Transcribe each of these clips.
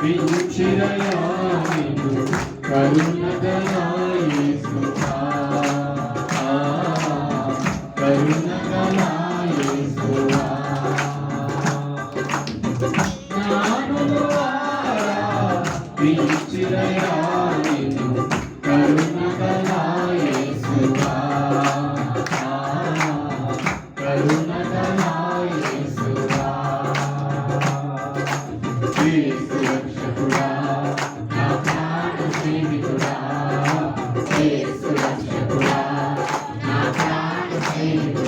విచిరయాయు కరుణగలాయేసు కరుణగలాయేసు విచిరయాయు కరుణగలాయేసు కరుణగలాయేసు Jesus. Amen.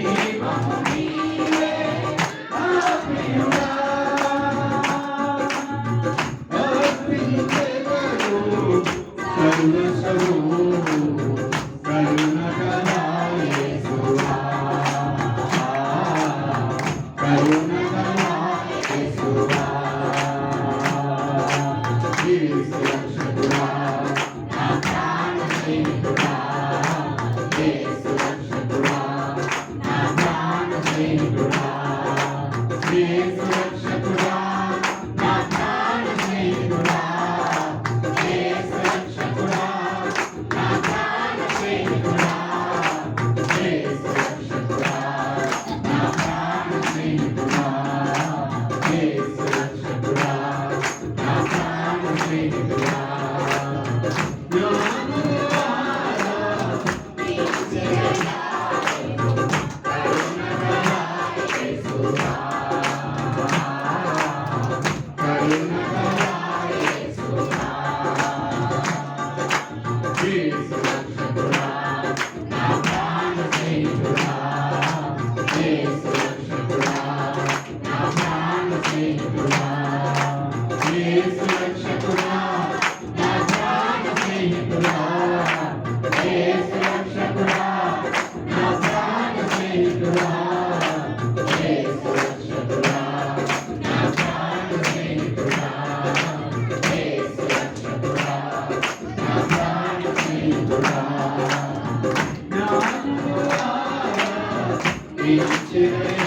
viva. Yeah.